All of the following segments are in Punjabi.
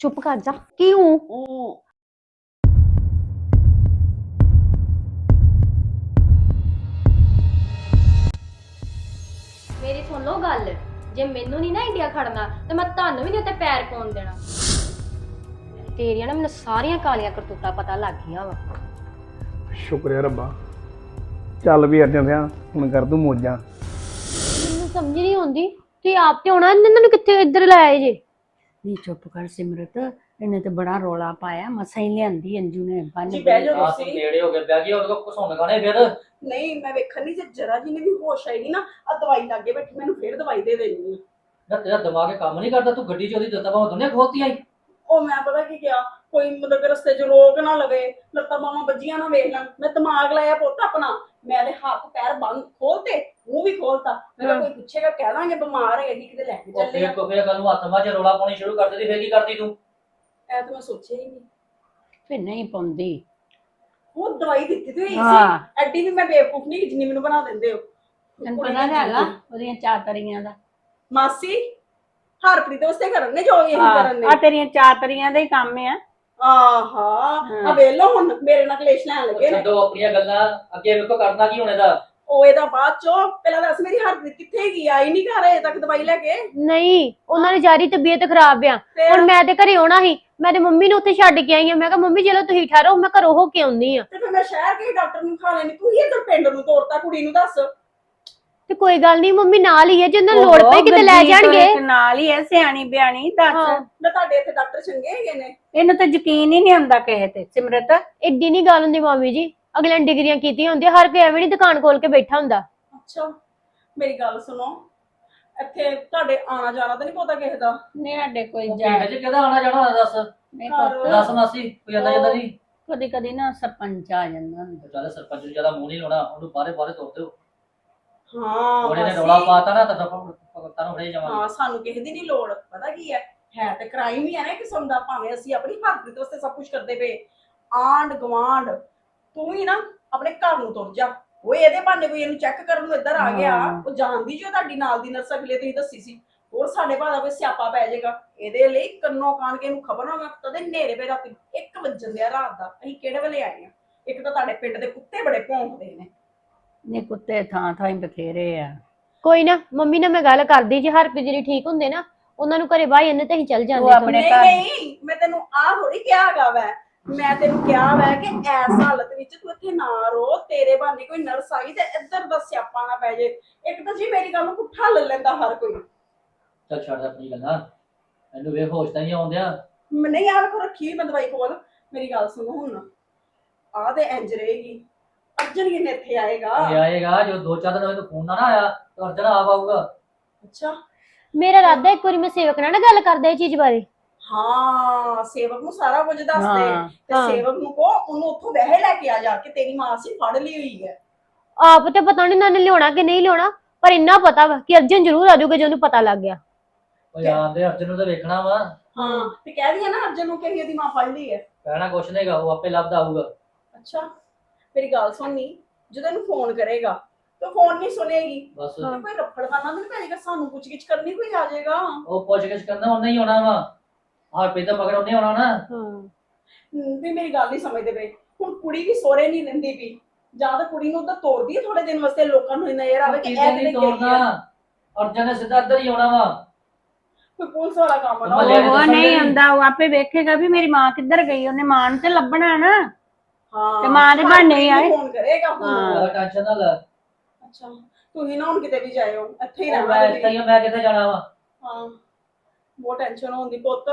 ਚੁੱਪ ਕਰ ਜਾ। ਕੀ ਹੂੰ ਉਹ ਮੇਰੀ ਸੁਣ ਲਓ ਗੱਲ। ਜੇ ਮੈਨੂੰ ਨਹੀਂ ਨਾ ਇੰਡੀਆ ਖੜਨਾ ਤੇ ਮੈਂ ਤੁਹਾਨੂੰ ਵੀ ਨਹੀਂ ਉੱਤੇ ਪੈਰ ਪਾਉਣ ਦੇਣਾ। ਤੇਰੀਆਂ ਨਾ ਮੈਨੂੰ ਸਾਰੀਆਂ ਕਾਲੀਆਂ ਕਰਤੂਤਾਂ ਪਤਾ ਲੱਗ ਗਈਆਂ ਵਾ। ਸ਼ੁਕਰ ਹੈ ਰੱਬਾ। ਚੱਲ ਵੀ ਅਰਜਨ ਸਿਆ ਹੁਣ ਕਰ ਦੂੰ ਮੋਜਾਂ। ਮੈਨੂੰ ਸਮਝ ਨਹੀਂ ਆਉਂਦੀ। ਤੇ ਆਪ ਤੇ ਆਉਣਾ ਇਹਨਾਂ ਨੂੰ ਕਿੱਥੇ ਇੱਧਰ ਲਾਇਆ ਜੇ? ਨਹੀਂ ਚੁੱਪ ਕਰ ਸਿਮਰਤ ਇਹਨੇ ਤੇ ਬੜਾ ਰੋਲਾ ਪਾਇਆ ਮਸਾਂ ਹੀ ਲਿਆਂਦੀ ਅੰਜੂ ਨੇ ਬੰਨ ਜੀ ਬਹਿ ਜਾਓ ਆਹ ਤੁਸੀਂ। ਨੇੜੇ ਹੋ ਗਏ ਬਹਿ ਗਈ ਉਹਦੇ ਕੋ ਘਸੁੰਨ ਖਾਣੇ ਫਿਰ? ਨਹੀਂ ਮੈਂ ਵੇਖਣ ਨਹੀਂ ਜੇ ਜਰਾ ਜੀ ਨੇ ਵੀ ਹੋਸ਼ ਆਏਗੀ ਨਾ ਆ ਦਵਾਈ ਲੱਗੇ ਬੈਠੀ ਮੈਨੂੰ ਫੇਰ ਦਵਾਈ ਦੇ ਦੇਣੀ ਆ। ਨਾ ਤੇਰਾ ਦਿਮਾਗ ਇਹ ਕੰਮ ਨਹੀਂ ਕਰਦਾ ਤੂੰ ਗੱਡੀ ਚ ਉਹਦੀ ਦਿੱਤਾ ਬਾਹ ਦੁਨੀਆ ਖੋਤੀ ਆਈ ਉਹ ਮੈਂ ਪਤਾ ਕੀ ਕਿਹਾ ਕੋਈ ਮਤਲਬ ਕਿ ਰਸਤੇ 'ਚ ਰੋਕ ਨਾ ਲਵੇ ਲੱਤਾਂ ਬਾਹਾਂ ਵੱਜੀਆਂ ਨਾ ਵੇਖ ਲੈਣ ਮੈਂ ਦਿਮਾਗ ਲਾਇਆ ਪੁੱਤ ਆਪਣਾ ਮੈਂ ਤੇ ਹੱਥ ਪੈਰ ਬੰਦ ਖੋਲਤੇ ਮੂੰਹ ਵੀ ਖੋਲਤਾ ਮੈਂ ਕਿਹਾ ਕੋਈ ਪੁੱਛੇਗਾ ਕਹਿ ਦਾਂਗੇ ਬਿਮਾਰ ਹੈ ਜੀ ਕਿਤੇ ਲੈ ਕੇ ਉਹ ਚੱਲੇ ਫੇਰ ਆ। ਕੋ ਫੇਰ ਗੱਲ ਨੂੰ ਹੱਥ ਮਾਰ ਰੋਲਾ ਪਾਉਣੀ ਸ਼ੁਰੂ ਕਰ ਦਿੱਤੀ ਫੇਰ ਕੀ ਕਰਦੀ ਤੂੰ? ਐ ਤਾਂ ਮੈਂ ਸੋਚਿਆ ਹੀ ਨਹੀਂ। ਫਿਰ ਨਹੀਂ ਪਾਉਂਦੀ। ਉਹ ਦਵਾਈ ਦਿੱਤੀ ਤੇ ਹੋਈ ਹਾਂ। ਐਡੀ ਵੀ ਮੈਂ ਬੇਵਕੂਫ ਨਹੀਂ ਕਿ ਜਿੰਨੀ ਮੈਨੂੰ ਬਣਾ ਦਿੰਦੇ ਹੋ। ਤੈਨੂੰ ਪਤਾ ਤਾਂ ਹੈਗਾ। ਉਹਦੀਆਂ ਚਾਤਰੀਆਂ ਦਾ। ਮਾਸੀ ਹਰਪ੍ਰੀਤ ਵਾਸਤੇ ਕਰਨ ਨੇ ਜੋ ਇਹ ਕਰਨ ਨੇ। ਆ ਤੇਰੀਆਂ ਚਾਤਰੀਆਂ ਦਾ ਹੀ ਕੰਮ ਆ। ਆਹਾ। ਆ ਵੇਲੋ ਹੁਣ ਮੇਰੇ ਨਾਲ ਕਲੇਸ਼ ਲੈਣ ਲੱਗੇ ਨੇ। ਛੱਡੋ ਆਪਣੀਆਂ ਗੱਲਾਂ ਅੱਗੇ ਵੇਖੋ ਕਰਨਾ ਕੀ ਹੋਣੇ ਦਾ ਉਹ ਇਹਦਾ ਬਾਅਦ ਚੋਂ ਪਹਿਲਾਂ ਦੱਸ ਮੇਰੀ ਹਰਪ੍ਰੀਤ ਕਿੱਥੇ ਗਈ ਆਈ ਨਹੀਂ ਘਰ ਅਜੇ ਤੱਕ ਦਵਾਈ ਲੈ ਕੇ? ਨਹੀਂ ਉਹਨਾਂ ਦੀ ਜਾਰੀ ਤਬੀਅਤ ਖਰਾਬ ਆ। ਹੁਣ ਮੈਂ ਤੇ ਘਰੇ ਆਉਣਾ ਸੀ। ਮੈਂ ਤੇ ਮੰਮੀ ਨੂੰ ਉੱਥੇ ਛੱਡ ਕੇ ਆਈ ਆ। ਮੈਂ ਕਿਹਾ ਮੰਮੀ ਚਲੋ ਤੁਸੀਂ ਠਹਿਰੋ ਮੈਂ ਘਰੋਂ ਹੋ ਕੇ ਆਉਂਦੀ ਆ। ਤੇ ਫਿਰ ਮੈਂ ਸ਼ਹਿਰ ਕੇ ਡਾਕਟਰ ਨੂੰ ਖਾ ਲੈਣੀ ਤੂੰ ਹੀ ਇੱਧਰ ਪਿੰਡ ਨੂੰ ਤੋਰਤਾ ਕੁੜੀ ਨੂੰ ਦੱਸ। ਤੇ ਕੋਈ ਗੱਲ ਨਹੀਂ ਮੰਮੀ ਨਾਲ ਹੀ ਹੈ ਜੇ ਉਹਨਾਂ ਨੂੰ ਲੋੜ ਪਈ ਕਿਤੇ ਲੈ ਜਾਣਗੇ। ਨਾਲ ਹੀ ਐ ਸਿਆਣੀ ਬਿਆਣੀ ਦੱਸ। ਨਾ ਤੁਹਾਡੇ ਇੱਥੇ ਡਾਕਟਰ ਚੰਗੇ ਹੈਗੇ ਨੇ। ਇਹਨੂੰ ਤਾਂ ਯਕੀਨ ਹੀ ਨਹੀਂ ਹੁੰਦਾ ਕਿਸੇ ਤੇ ਸਿਮਰਤ। ਏਡੀ ਨਹੀਂ ਗੱਲ ਹੁੰਦੀ ਮਾਮੀ ਜੀ। ਅਗਲੇ ਨੇ ਡਿਗਰੀਆਂ ਕੀਤੀਆਂ ਹੁੰਦੀਆਂ ਹਰ ਕੋਈ ਐਵੇਂ ਨਹੀਂ ਦੁਕਾਨ ਖੋਲ ਕੇ ਬੈਠਾ ਹੁੰਦਾ। ਅੱਛਾ ਮੇਰੀ ਗੱਲ ਸੁਣੋ। ਇੱਥੇ ਤੁਹਾਡੇ ਆਣਾ ਜਾਣਾ ਤਾਂ ਨਹੀਂ ਪਤਾ ਕਿਸੇ ਦਾ? ਨਹੀਂ ਸਾਡੇ ਕੋਈ ਜਾ ਪਿੰਡ ਚ ਕਿਹਦਾ ਆਣਾ ਜਾਣਾ ਹੋਣਾ ਦੱਸ। ਨਹੀਂ ਘਰ- ਪੁੱਤ ਦੱਸ ਮਾਸੀ ਕੋਈ ਜਾਂਦਾ ਜਾਂਦਾ ਨਹੀਂ। ਕਦੀ ਕਦੀ ਨਾ ਸਰਪੰਚ ਆ ਜਾਂਦਾ ਹੁੰਦਾ। ਚੱਲ ਸਰਪੰਚ ਨੂੰ ਜ਼ਿਆਦਾ ਮੂੰਹ ਨਹੀਂ ਲਾਉਣਾ ਉਹਨੂੰ ਬਾਰੇ ਬਾਰੇ ਤੋੜ ਦਿਓ। ਹਾਂ ਉਹਨੇ ਨੇ ਮਾਸੀ। ਰੌਲਾ ਪਾਤਾ ਨਾ ਤਾਂ ਤੁਹਾਨੂੰ ਫੜੇ ਜਾਵਾਂਗੇ ਹਾਂ ਸਾਨੂੰ ਕਿਸੇ ਦੀ ਨਹੀਂ ਲੋੜ ਪਤਾ ਕੀ ਹੈ? ਹੈ ਤੇ ਕ੍ਰਾਈਮ ਹੀ ਹੈ ਨਾ ਇੱਕ ਕਿਸਮ ਦਾ ਭਾਵੇਂ ਅਸੀਂ ਆਪਣੀ ਹਰਪ੍ਰੀਤ ਵਾਸਤੇ ਸਭ ਕੁਝ ਕਰਦੇ ਪਏ। ਆਂਡ ਗਵਾਂਡ ਤੂੰ ਹੀ ਨਾ ਆਪਣੇ ਘਰ ਨੂੰ ਤੁਰ ਜਾ। ਓਏ ਇਹਦੇ ਬਹਾਨੇ ਕੋਈ ਇਹਨੂੰ ਚੈੱਕ ਕਰਨ ਨੂੰ ਇੱਧਰ ਆ ਗਿਆ। ਹਾਂ। ਉਹ ਜਾਣਦੀ ਜੋ ਤੁਹਾਡੀ ਨਾਲ ਦੀ ਨਰਸ ਅਗਲੇ ਤੁਸੀਂ ਦੱਸੀ ਸੀ। ਹੋਰ ਸਾਡੇ ਭਾਅ ਦਾ ਕੋਈ ਸਿਆਪਾ ਪੈ ਜਾਏਗਾ। ਇਹਦੇ ਲਈ ਕੰਨੋਂ ਕਾਨ ਕੇ ਨੂੰ ਖਬਰ ਮੈਂ ਤਦੇ ਨੇਰੇ ਵੇ ਰਾਤੀ 1 ਵਜਣ ਦਿਆ ਰਾਤ ਦਾ। ਅਸੀਂ ਕਿਹੜੇ ਵੇਲੇ ਆਏ ਆ ਇੱਕ ਤਾਂ ਤੁਹਾਡੇ ਪਿੰਡ ਦੇ ਕੁੱਤੇ ਬੜੇ ਭੌਂਕਦੇ ਨੇ। ਨਹੀਂ ਕੁੱਤੇ ਥਾਂ ਥਾਂ ਹੀ ਬਥੇਰੇ ਆ। ਕੋਈ ਨਾ ਮੰਮੀ ਨਾਲ ਮੈਂ ਗੱਲ ਕਰਦੀ ਜੇ ਹਰਪ੍ਰੀਤ ਜੀ ਠੀਕ ਹੁੰਦੇ ਨਾ ਉਹਨਾਂ ਨੂੰ ਘਰੇ ਬਾਈ ਇਹਨੇ ਤੇ ਹੀ ਚੱਲ ਜਾਂਦੇ ਉਹ ਆਪਣੇ ਨਹੀਂ ਘਰ- ਨਹੀਂ ਮੈਂ ਤੈਨੂੰ ਆਹ ਥੋੜੀ ਕਿਹਾ ਹੈਗਾ ਵੈ। ਮੈਂ ਤੈਨੂੰ ਕਿਹਾ ਵੈ ਕਿ ਐਸ ਹਾਲਤ ਵਿੱਚ ਤੂੰ ਇੱਥੇ ਨਾ ਰੋ ਤੇਰੇ ਬਹਾਨੇ ਕੋਈ ਨਰਸ ਆ ਗਈ ਤੇ ਇੱਧਰ ਦਾ ਸਿਆਪਾ ਨਾ ਪੈ ਜੇ। ਇੱਕ ਤਾਂ ਜੀ ਮੇਰੀ ਗੱਲ ਨੂੰ ਪੁੱਠਾ ਲੈ ਲੈਂਦਾ ਹਰ ਕੋਈ। ਚੱਲ ਛੱਡ ਆਪਣੀ ਗੱਲਾਂ। ਇਹਨੂੰ ਵੇਖ ਹੋਸ਼ ਤਾਂ ਨਹੀਂ ਆਉਂਦਿਆ ਮੈਂ ਨਹੀਂ ਯਾਰ ਕੋ ਰੱਖੀ ਮੈਂ ਦਵਾਈ ਕੋਲ ਮੇਰੀ ਗੱਲ ਸੁਣੋ ਹੁਣ। ਆਹ ਤੇ ਇੰਜ ਰਹੇਗੀ। ਅਰਜਨ ਕਿੰਨੇ ਇੱਥੇ ਆਏਗਾ? ਇਹ ਆਏਗਾ ਜੋ ਦੋ ਚਾਰ ਦਿਨ ਹੋਏ ਫੋਨ ਨਾ ਨਾ ਆਇਆ ਤਾਂ ਅਰਜਨ ਆ ਪਾਊਗਾ ਅੱਛਾ। ਮੇਰਾ ਇਰਾਦਾ ਇੱਕ ਵਾਰੀ ਮੈਂ ਸੇਵਕ ਨਾਲ ਨਾ ਗੱਲ ਕਰਦਾ ਇਹ ਚੀਜ਼ ਬਾਰੇ। ਹਾਂ ਸੇਵਕ ਨੂੰ ਸਾਰਾ ਕੁਝ ਦੱਸ ਦੇ। ਹਾਂ ਤੇ ਹਾਂ। ਸੇਵਕ ਨੂੰ ਕੋ ਉਹਨੂੰ ਉੱਥੋਂ ਵਹਿ ਲੈ ਕੇ ਆ ਜਾ ਕੇ ਤੇਰੀ ਮਾਂ ਸੀ ਫੜ ਲਈ ਹੋਈ ਹੈ। ਆਪ ਤੇ ਪਤਾ ਨਹੀਂ ਨਾ ਨੇ ਲਿਆਉਣਾ ਕਿ ਨਹੀਂ ਲਿਆਉਣਾ ਪਰ ਇੰਨਾ ਪਤਾ ਵਾ ਕਿ ਅਰਜਨ ਜ਼ਰੂਰ ਆ ਜਾਊਗਾ ਜੇ ਉਹਨੂੰ ਪਤਾ ਲੱਗ ਗਿਆ। ਉਹ ਯਾਰ ਦੇ ਅਰਜਨ ਨੂੰ ਤਾਂ ਵੇਖਣਾ ਵਾ। ਹਾਂ ਤੇ ਕਹਿ ਹੈ ਨਾ ਅਰਜਨ ਨੂੰ ਕਿ ਇਹਦੀ ਮਾਂ ਫੜ ਲਈ ਹੈ। ਕਹਿਣਾ ਕੁਛ ਨਹੀਂਗਾ ਉਹ ਆਪੇ ਲੱਭਦਾ ਆਊਗਾ। ਅੱਛਾ। ਮੇਰੀ ਗੱਲ ਸੁਣਨੀ ਜਦੋਂ ਇਹਨੂੰ ਫੋਨ ਕਰੇਗਾ ਤਾਂ ਫੋਨ ਨਹੀਂ ਸੁਣੇਗੀ ਬਸ। ਹਾਂ। ਤੇ ਕੋਈ ਰੱਫੜ ਖਾਨਾ ਨਹੀਂ ਪੈਜੇਗਾ ਸਾਨੂੰ ਪੁੱਛ ਗਿੱਛ ਕਰਨੀ ਕੋਈ ਆ ਜਾਏਗਾ। ਉਹ ਪੁੱਛ ਗਿੱਛ ਕਰਨਾ ਉਹਨੇ ਹੀ ਆਉਣਾ ਵਾ। ਹਾਂ ਪੇ ਤਾਂ ਮਗਰ ਉਹਨੇ ਆਉਣਾ ਨਾ। ਹਾਂ। ਵੀ ਮੇਰੀ ਗੱਲ ਨਹੀਂ ਸਮਝਦੇ ਪਏ। ਹੁਣ ਕੁੜੀ ਵੀ ਸੋਰੇ ਨਹੀਂ ਲੈਂਦੀ ਵੀ ਜਾਂ ਤਾਂ ਕੁੜੀ ਨੂੰ ਤਾਂ ਤੋੜਦੀ ਹੈ ਥੋੜੇ ਦਿਨ ਵਾਸਤੇ ਲੋਕਾਂ ਨੂੰ ਨਜ਼ਰ ਆਵੇ ਕਿ ਇਹ ਨਹੀਂ ਕਿਤੇ ਗਈ ਤੋੜਨਾ ਹੈ ਅਰਜਨ ਨੇ ਸਿੱਧਾ ਇੱਧਰ ਹੀ ਆਉਣਾ ਵਾ। ਕੋਈ ਪੁਲਿਸ ਵਾਲਾ ਕੰਮ ਨਾ। ਹੋਵੇ। ਉਹ ਨਹੀਂ ਦੇ। ਆਉਂਦਾ ਉਹ ਆਪੇ ਵੇਖੇਗਾ ਵੀ ਮੇਰੀ ਮਾਂ ਕਿੱਧਰ ਗਈ ਉਹਨੇ ਮਾਂ ਨੂੰ ਤੇ ਲੱਭਣਾ ਨਾ। ਹਾਂ ਤੇ ਮਾਂ ਦੇ ਬਹਾਨੇ ਹੀ ਆਏ। ਫੋਨ ਕਰੇਗਾ ਹਾਂ। ਜ਼ਿਆਦਾ ਟੈਨਸ਼ਨ ਨਾ ਲੈ ਅੱਛਾ ਤੁਸੀਂ ਨਾ ਹੁਣ ਕਿਤੇ ਵੀ ਜਾਇਓ ਇੱਥੇ ਹੀ ਰਹਿਣਾ ਮੈਂ। ਇੱਥੇ ਹੀ ਆ, ਮੈਂ ਕਿੱਥੇ ਜਾਣਾ ਵਾ ਹਾਂ ਬਹੁਤ ਟੈਨਸ਼ਨ ਹੁੰਦੀ ਪੁੱਤ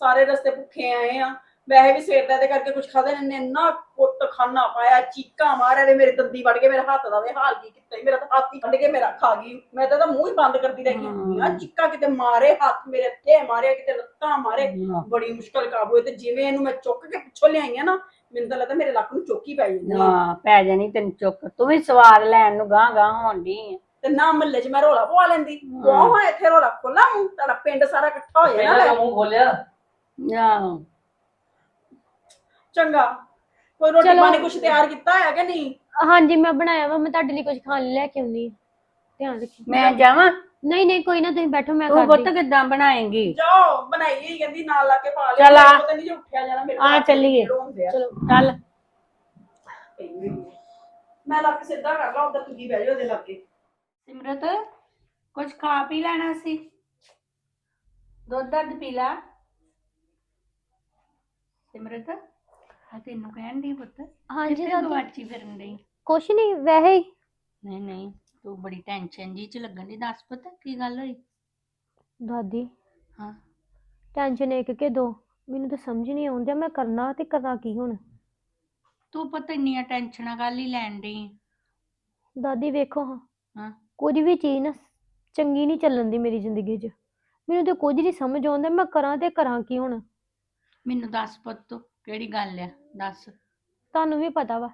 ਸਾਰੇ ਰਸਤੇ ਭੁੱਖੇ ਆਏ ਆ ਵੈਸੇ ਵੀ ਸਵੇਰ ਦਾ ਇਹਦੇ ਕਰਕੇ ਕੁਝ ਖਾਦੇ ਨੇ ਇੰਨਾ ਕੁੱਤ ਖਾਣਾ ਪਾਇਆ ਚੀਕਾਂ ਮਾਰਿਆ ਤੇ ਮੇਰੇ ਦੰਦੀ ਵੜ ਕੇ ਮੇਰੇ ਹੱਥ ਦਾ ਵੇ ਹਾਲ ਕੀ ਕੀਤਾ ਈ। ਮੇਰਾ ਤਾਂ ਹੱਥ ਹੀ ਕੱਢ ਕੇ ਮੇਰਾ ਖਾ ਗਈ ਮੈਂ ਤਾਂ ਇਹਦਾ ਮੂੰਹ ਹੀ ਬੰਦ ਕਰਦੀ ਰਹਿ ਗਈ ਹਾਂ। ਆ ਚੀਕਾਂ ਕਿਤੇ ਮਾਰੇ ਹੱਥ ਮੇਰੇ ਇੱਥੇ ਮਾਰਿਆ ਕਿਤੇ ਲੱਤਾਂ ਮਾਰੇ ਹਾਂ। ਬੜੀ ਮੁਸ਼ਕਲ ਕਾਬੂ ਹੋਏ ਤੇ ਜਿਵੇਂ ਇਹਨੂੰ ਮੈਂ ਚੁੱਕ ਕੇ ਪਿੱਛੋਂ ਲਿਆਈਆਂ ਨਾ ਮੈਨੂੰ ਤਾਂ ਲੱਗਦਾ ਮੇਰੇ ਲੱਕ ਨੂੰ ਚੋਕੀ ਪੈ ਜਾਂਦੀ। ਹਾਂ। ਪੈ ਜਾਣੀ ਤੈਨੂੰ ਚੁੱਕ। ਤੂੰ ਵੀ ਸਵਾਰ ਲੈਣ ਨੂੰ ਗਾਂ ਗਾਂ ਹੋਣ ਦੀ ਤੇ ਨਾ ਮਹੱਲੇ 'ਚ ਮੈਂ ਰੋਲਾ ਪਵਾ ਲੈਂਦੀ। ਕੌਣ ਹੈ ਇੱਥੇ ਰੋਲਾ ਖੋਲਾ ਮੂੰਹ। ਤੁਹਾਡਾ ਪਿੰਡ ਸਾਰਾ ਇਕੱਠਾ ਹੋ ਜਾਣਾ ਪਹਿਲਾਂ। ਤਾਂ ਮੂੰਹ ਖੋਲਿਆ। ਆਹੋ। ਚੰਗਾ। ਕੋਈ ਰੋਟੀ ਚਲੋ। ਪਾਣੀ ਕੁਝ ਤਿਆਰ ਕੀਤਾ ਹੈ ਕਿ ਨਹੀਂ? ਹਾਂਜੀ ਮੈਂ ਬਣਾਇਆ ਵਾ। ਮੈਂ ਤੁਹਾਡੇ ਲਈ ਕੁਝ ਖਾਣ ਲਈ ਲੈ ਕੇ ਆਉਣੀ ਧਿਆਨ ਰੱਖੀ। ਮੈਂ ਜਾਵਾਂ? ਨਹੀਂ ਨਹੀਂ ਕੋਈ ਨਾ ਤੁਸੀਂ ਬੈਠੋ ਮੈਂ ਤੂੰ ਪੁੱਤ ਕਰਦੀ ਕਿੱਦਾਂ ਬਣਾਏਂਗੀ? ਜਾਓ ਬਣਾਈ ਹੀ ਕਹਿੰਦੀ ਨਾਲ ਲਾ ਕੇ ਪਾ ਲਿਆ ਚੱਲ ਆ। ਮੇਰੇ ਕੋਲ ਤਾਂ ਨਹੀਂ ਜੇ ਉੱਠਿਆ ਜਾਣਾ ਮੇਰੇ ਆ ਕੋਲ ਚੱਲੀਏ। ਪੀੜ ਹੁੰਦੇ ਆ। ਚਲੋ ਚੱਲ। ਮੈਂ ਲੱਕ ਸਿੱਧਾ ਕਰ ਲਾ ਉਧਰ ਤੁਸੀਂ ਬਹਿ ਜਾਓ ਉਹਦੇ ਲੱਗੇ। ਸਿਮਰਤ ਕੁਝ ਖਾ ਪੀ ਲੈਣਾ ਸੀ? ਦੁੱਧ ਦੱਧ ਪੀ ਲਾ। ਸਿਮਰਤ ਆ ਤੈਨੂੰ ਕਹਿਣ ਦੀ ਪੁੱਤ ਹਾਂਜੀ ਕਿੱਥੇ ਦਾਦੀ। ਗਵਾਚੀ ਫਿਰਨ ਡਈ? ਕੁਛ ਨਹੀਂ ਵੈਸੇ ਹੀ। ਨਹੀਂ ਨਹੀਂ। ਤੂੰ ਬੜੀ ਟੈਨਸ਼ਨ ਜੀ ਚ ਲੱਗਣ ਦੀ ਦੱਸ ਪੁੱਤ ਕੀ ਗੱਲ ਹੋਈ? ਦਾਦੀ। ਹਾਂ। ਟੈਨਸ਼ਨ ਇੱਕ ਕਿ ਦੋ ਮੈਨੂੰ ਤਾਂ ਸਮਝ ਨਹੀਂ ਆਉਂਦੀ ਮੈਂ ਕਰਨਾ ਤੇ ਕਰਾਂ ਕੀ ਹੁਣ? ਤੂੰ ਪੁੱਤ ਇੰਨੀਆਂ ਟੈਨਸ਼ਨਾਂ ਗੱਲ ਹੀ ਲੈਣ ਡਈ ਦਾਦੀ ਵੇਖੋ ਹਾਂ। ਹਾਂ। ਕੁਝ ਵੀ ਚੀਜ਼ ਨਾ ਚੰਗੀ ਨਹੀਂ ਚੱਲਣ ਦੀ ਮੇਰੀ ਜ਼ਿੰਦਗੀ 'ਚ। ਮੈਨੂੰ ਤੇ ਕੁਝ ਨਹੀਂ ਸਮਝ ਆਉਂਦਾ ਮੈਂ ਕਰਾਂ ਤੇ ਕਰਾਂ ਕੀ ਹੁਣ? ਮੈਨੂੰ ਦੱਸ ਪੁੱਤ ਤੂੰ ਕਿਹੜੀ ਗੱਲ ਆ? ਦੱਸ। ਤੁਹਾਨੂੰ ਵੀ ਪਤਾ ਵਾ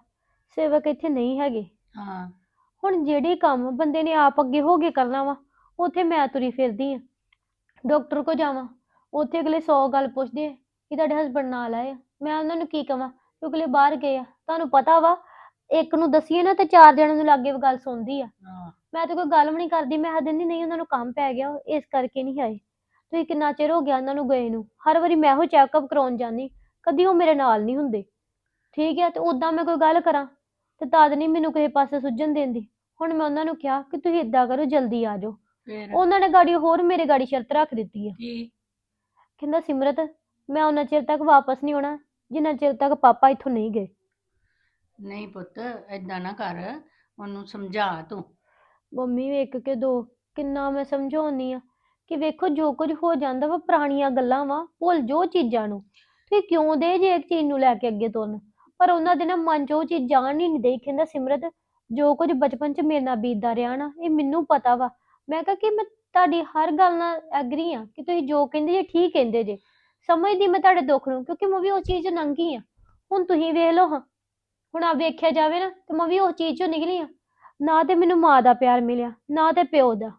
ਸੇਵਕ ਇੱਥੇ ਨਹੀਂ ਹੈਗੇ। ਹਾਂ। ਹੁਣ ਜਿਹੜੇ ਕੰਮ ਬੰਦੇ ਨੇ ਆਪ ਅੱਗੇ ਹੋ ਕੇ ਕਰਨਾ ਵਾ ਉੱਥੇ ਮੈਂ ਤੁਰੀ ਫਿਰਦੀ ਆ। ਡਾਕਟਰ ਕੋ ਜਾਵਾਂ ਉੱਥੇ ਅਗਲੇ 100 ਗੱਲ ਪੁੱਛਦੇ ਆ ਕਿ ਤੁਹਾਡੇ ਹਸਬੰਡ ਨਾਲ ਆਏ ਆ। ਮੈਂ ਉਹਨਾਂ ਨੂੰ ਕੀ ਕਵਾਂ ਕਿ ਅਗਲੇ ਬਾਹਰ ਗਏ ਆ। ਤੁਹਾਨੂੰ ਪਤਾ ਵਾ ਇੱਕ ਨੂੰ ਦਸੀਏ ਨਾ ਤੇ ਚਾਰ ਜਣਾਂ ਨੂੰ ਲਾਗੇ ਗੱਲ ਸੁਣਦੀ ਆ। ਹਾਂ। ਮੈਂ ਤਾਂ ਕੋਈ ਗੱਲ ਵੀ ਨਹੀਂ ਕਰਦੀ ਮੈਂ ਦਿੰਦੀ ਨਹੀਂ ਉਹਨਾਂ ਨੂੰ ਕੰਮ ਪੈ ਗਿਆ ਇਸ ਕਰਕੇ ਨਹੀਂ ਆਏ। ਤੁਸੀਂ ਕਿੰਨਾ ਚਿਰ ਹੋ ਗਿਆ ਉਹਨਾਂ ਨੂੰ ਗਏ ਨੂੰ? ਹਰ ਵਾਰੀ ਮੈਂ ਉਹ ਚੈੱਕਅਪ ਕਰਾਉਣ ਜਾਂਦੀ ਕਦੀ ਉਹ ਮੇਰੇ ਨਾਲ ਨਹੀਂ ਹੁੰਦੇ। ਠੀਕ ਹੈ ਤੇ ਉਦਾਂ ਮੈਂ ਕੋਈ ਗੱਲ ਕਰਾਂ ਤੇ ਤਦ ਨਹੀਂ ਮੈਨੂੰ ਕਿਸੇ ਪਾਸੇ ਸੁੱਝਣ ਦਿੰਦੀ। ਹੁਣ ਮੈਂ ਉਹਨਾਂ ਨੂੰ ਕਿਹਾ ਕਿ ਤੁਸੀਂ ਇਦਾਂ ਕਰੋ ਜਲਦੀ ਆ ਜਾਓ। ਫੇਰ? ਉਹਨਾਂ ਨੇ ਗਾੜੀ ਹੋਰ ਮੇਰੇ ਗਾੜੀ ਸ਼ਰਤ ਰੱਖ ਦਿੱਤੀ ਆ। ਕੀ? ਕਹਿੰਦਾ ਸਿਮਰਤ ਮੈਂ ਉਹਨਾਂ ਚਿਰ ਤੱਕ ਵਾਪਸ ਨਹੀਂ ਆਉਣਾ ਜਿੰਨਾ ਚਿਰ ਤੱਕ ਪਾਪਾ ਇੱਥੋਂ ਨਹੀਂ ਗਏ। ਨਹੀਂ ਪੁੱਤ ਏਦਾਂ ਨਾ ਕਰ ਉਹਨੂੰ ਸਮਝਾ ਤੂੰ। ਮੰਮੀ ਵੇਖ ਕੇ ਦੋ ਕਿੰਨਾ ਮੈਂ ਸਮਝਾਉਣੀ ਆ ਕਿ ਵੇਖੋ ਜੋ ਕੁਝ ਹੋ ਜਾਂਦਾ ਵਾ ਪੁਰਾਣੀਆਂ ਗੱਲਾਂ ਵਾ ਭੁੱਲ ਜੋ ਚੀਜ਼ਾਂ ਨੂੰ। ਤੁਸੀਂ ਕਿਉਂ ਦੇ ਜੇ ਇੱਕ ਚੀਜ਼ ਨੂੰ ਲੈ ਕੇ ਅੱਗੇ ਤੁਰਨ? ਪਰ ਉਹਨਾਂ ਦੇ ਨਾ ਮਨ 'ਚ ਉਹ ਚੀਜ਼ ਜਾਣ ਹੀ ਨਹੀਂ ਦੇਈ। ਕਹਿੰਦਾ ਸਿਮਰਤ ਜੋ ਕੁਝ ਬਚਪਨ 'ਚ ਮੇਰੇ ਨਾਲ ਬੀਤਦਾ ਰਿਹਾ ਨਾ, ਇਹ ਮੈਨੂੰ ਪਤਾ ਵਾ। ਮੈਂ ਕਿਹਾ ਕਿ ਮੈਂ ਤੁਹਾਡੀ ਹਰ ਗੱਲ ਨਾਲ ਐਗਰੀ ਆ ਕਿ ਤੁਸੀਂ ਜੋ ਕਹਿੰਦੇ ਜੇ ਠੀਕ ਕਹਿੰਦੇ ਜੇ। ਸਮਝਦੀ ਮੈਂ ਤੁਹਾਡੇ ਦੁੱਖ ਨੂੰ, ਕਿਉਂਕਿ ਮੈਂ ਵੀ ਉਸ ਚੀਜ਼ 'ਚ ਲੰਘੀ ਆ ਹੁਣ ਤੁਸੀਂ ਵੇਖ ਲਓ ਹਾਂ। ਹੁਣ ਆ ਵੇਖਿਆ ਜਾਵੇ ਨਾ, ਤੇ ਮੈਂ ਵੀ ਉਸ ਚੀਜ਼ 'ਚੋਂ ਨਿਕਲੀ ਆ ਨਾ ਤੇ ਮੈਨੂੰ ਮਾਂ ਦਾ ਪਿਆਰ ਮਿਲਿਆ, ਨਾ ਤੇ ਪਿਓ ਦਾ।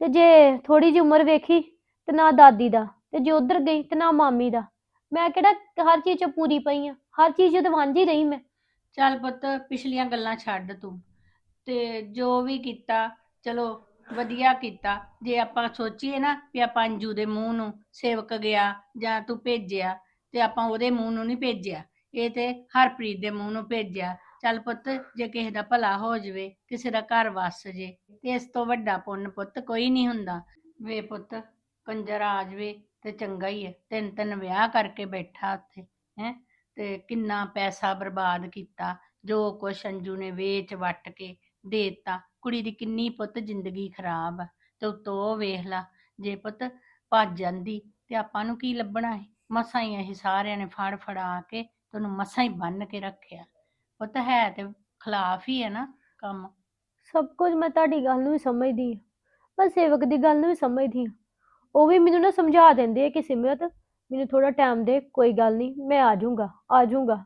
ਤੇ ਜੇ ਥੋੜੀ ਜਿਹੀ ਉਮਰ ਵੇਖੀ, ਤੇ ਨਾ ਦਾਦੀ ਦਾ। ਤੇ ਜੇ ਉਧਰ ਗਈ, ਤੇ ਨਾ ਮਾਮੀ ਦਾ। ਮੈਂ ਕਿਹੜਾ ਹਰ ਚੀਜ਼ 'ਚ ਪੂਰੀ ਪਈ ਆ ਹਰ ਚੀਜ਼ 'ਚ ਤਾਂ ਵਾਂਝੀ ਰਹੀ ਮੈਂ। ਚੱਲ ਪੁੱਤ ਪਿਛਲੀਆਂ ਗੱਲਾਂ ਛੱਡ ਤੂੰ। ਤੇ ਜੋ ਵੀ ਕੀਤਾ, ਚਲੋ ਵਧੀਆ ਕੀਤਾ। ਜੇ ਆਪਾਂ ਸੋਚੀਏ ਨਾ ਵੀ ਆਪਾਂ ਅੰਜੂ ਦੇ ਮੂੰਹ ਨੂੰ ਸੇਵਕ ਗਿਆ ਜਾਂ ਤੂੰ ਭੇਜਿਆ, ਤੇ ਆਪਾਂ ਉਹਦੇ ਮੂੰਹ ਨੂੰ ਨਹੀਂ ਭੇਜਿਆ, ਇਹ ਤੇ ਹਰਪ੍ਰੀਤ ਦੇ ਮੂੰਹ ਨੂੰ ਭੇਜਿਆ। ਚੱਲ ਪੁੱਤ ਜੇ ਕਿਸੇ ਦਾ ਭਲਾ ਹੋ ਜਾਵੇ, ਕਿਸੇ ਦਾ ਘਰ ਵਸ ਜੇ, ਤੇ ਇਸ ਤੋਂ ਵੱਡਾ ਪੁੰਨ ਪੁੱਤ ਕੋਈ ਨਹੀਂ ਹੁੰਦਾ। ਵੇ ਪੁੱਤ ਕੰਜਰ ਆ ਜਾਵੇ ਤੇ ਚੰਗਾ ਹੀ ਹੈ ਤਿੰਨ ਤਿੰਨ ਵਿਆਹ ਕਰਕੇ ਬੈਠਾ ਉੱਥੇ, ਹੈ? ਤੇ ਕਿੰਨਾ ਪੈਸਾ ਬਰਬਾਦ ਕੀਤਾ, ਜੋ ਕੁਛ ਅੰਜੂ ਨੇ ਵੇਚ ਵੱਟ ਕੇ ਦੇਤਾ। ਕੁੜੀ ਦੀ ਕਿੰਨੀ ਪੁੱਤ ਜ਼ਿੰਦਗੀ ਖਰਾਬ ਆ, ਤੇ ਉਤੋਂ ਉਹ ਵੇਖ ਲਾ, ਜੇ ਪੁੱਤ ਭੱਜ ਜਾਂਦੀ ਤੇ ਆਪਾਂ ਨੂੰ ਕੀ ਲੱਭਣਾ ਹੈ ਮਸਾਂ ਹੀ ਅਸੀਂ ਸਾਰਿਆਂ ਨੇ ਫੜ ਫੜਾ ਕੇ ਤੈਨੂੰ ਮਸਾਂ ਹੀ ਬੰਨ ਕੇ ਰੱਖਿਆ। ਪੁੱਤ ਹੈ ਤੇ ਖਿਲਾਫ ਹੀ ਹੈ ਨਾ ਕੰਮ। ਸਭ ਕੁਝ ਮੈਂ ਤੁਹਾਡੀ ਗੱਲ ਨੂੰ ਵੀ ਸਮਝਦੀ ਆ ਮੈਂ ਸੇਵਕ ਦੀ ਗੱਲ ਨੂੰ ਵੀ ਸਮਝਦੀ ਹਾਂ। ਉਹ ਵੀ ਮੈਨੂੰ ਨਾ ਸਮਝਾ ਦਿੰਦੇ ਆ ਕਿ ਸਿਮਰਤ ਮੈਨੂੰ ਥੋੜਾ ਟਾਈਮ ਦੇ, ਕੋਈ ਗੱਲ ਨਹੀਂ, ਮੈਂ ਆ ਜਾਊਂਗਾ ਆ ਜਾਊਂਗਾ।